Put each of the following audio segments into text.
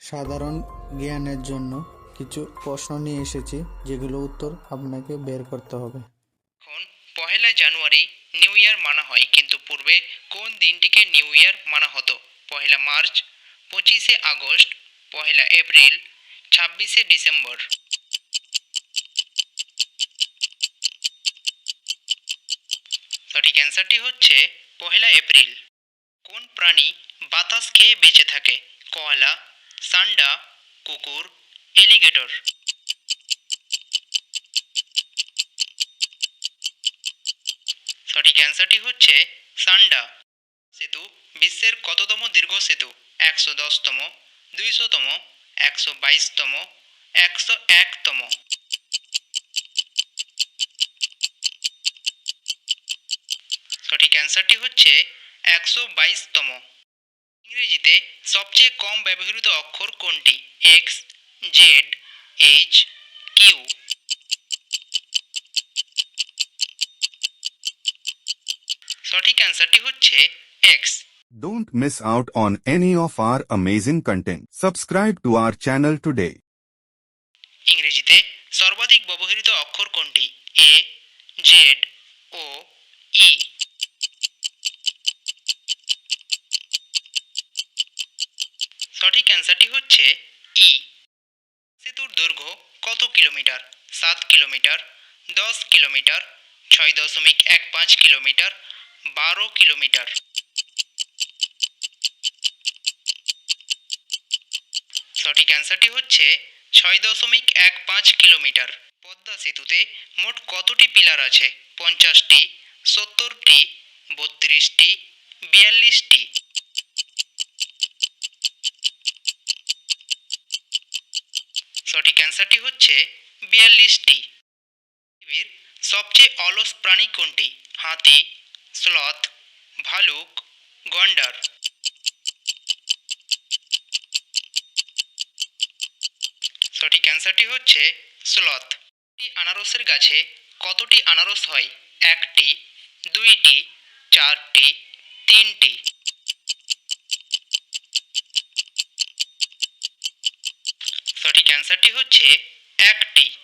সাধারণ জ্ঞানের জন্য কিছু প্রশ্ন নিয়ে এসেছি, যেগুলো উত্তর আপনাকে বের করতে হবে। এখন পহেলা জানুয়ারি নিউ ইয়ার মানা হয়, কিন্তু পূর্বে কোন দিনটিকে নিউ ইয়ার মানা হতো? পহেলা মার্চ, পঁচিশে আগস্ট, পহেলা এপ্রিল, ছাব্বিশে ডিসেম্বর। সঠিক অ্যান্সারটি হচ্ছে পহেলা এপ্রিল। কোন প্রাণী বাতাস খেয়ে বেঁচে থাকে? কোয়ালা সান্ডা, কুকুর এলিগেটর সঠিক অ্যান্সারটি হচ্ছে সান্ডা। সেতু বিশ্বের কততম দীর্ঘ সেতু? একশো দশতম, দুইশোতম, একশো বাইশতম, একশো একতম। সঠিক অ্যান্সারটি হচ্ছে একশো বাইশতম। ইংরেজিতে সবচেয়ে কম ব্যবহৃত অক্ষর কোনটি? এক্স জেড এইচ কিউ সঠিক অ্যান্সারটি হচ্ছে X Don't miss out on any of our amazing content. Subscribe to our channel today. ইংরেজিতে সর্বাধিক ব্যবহৃত অক্ষর কোনটি? এ জেড ও ই সঠিক অ্যান্সারটি হচ্ছে ই। সেতুর দৈর্ঘ্য কত কিলোমিটার? সাত কিলোমিটার, দশ কিলোমিটার, ছয় দশমিক এক পাঁচ কিলোমিটার, বারো কিলোমিটার। সঠিক অ্যান্সারটি হচ্ছে ছয় দশমিক এক পাঁচ কিলোমিটার। পদ্মা সেতুতে মোট কতটি পিলার আছে? পঞ্চাশটি, সত্তরটি, বত্রিশটি, বিয়াল্লিশটি। সঠিক অ্যান্সারটি হচ্ছে বিয়াল্লিশটি। পৃথিবীর সবচেয়ে অলস প্রাণী কোনটি? হাতি স্লথ ভালুক, গন্ডার। সঠিক অ্যান্সারটি হচ্ছে স্লথ আনারসের গাছে কতটি আনারস হয়? একটি, দুইটি, চারটি, তিনটি। সঠিক অ্যান্সারটি হচ্ছে একটি।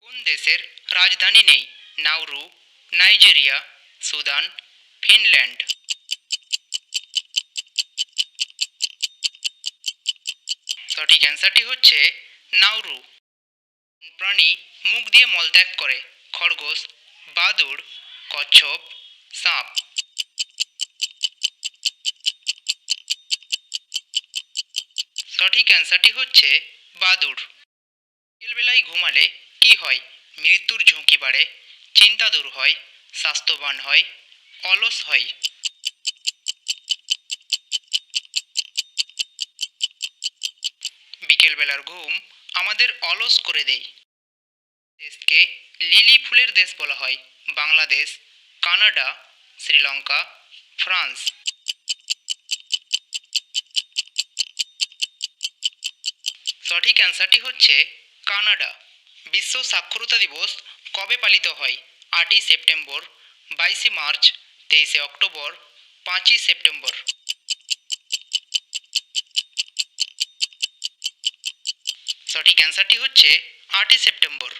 কোন দেশের রাজধানী নেই? Nauru, Nigeria, Sudan, Finland. সঠিক অ্যান্সারটি হচ্ছে নাউরু। প্রাণী মুখ দিয়ে মলত্যাগ করে? খরগোশ, বাদুড়, কচ্ছপ, সাপ। সঠিক অ্যান্সারটি হচ্ছে বাদুড় বিকেলবেলায় ঘুমালে কি হয়? মৃত্যুর ঝুঁকি বাড়ে, চিন্তা দূর হয়, স্বাস্থ্যবান হয়, অলস হয়। বিকেলবেলার ঘুম আমাদের অলস করে দেয়। দেশকে লিলি ফুলের দেশ বলা হয়। Bangladesh, Canada, Sri Lanka, France. সঠিক অ্যান্সারটি হচ্ছে কানাডা। বিশ্ব সাক্ষরতা দিবস কবে পালিত হয়? আটই সেপ্টেম্বর, বাইশে মার্চ, তেইশে অক্টোবর, পাঁচই সেপ্টেম্বর। সঠিক অ্যান্সারটি হচ্ছে আটই সেপ্টেম্বর।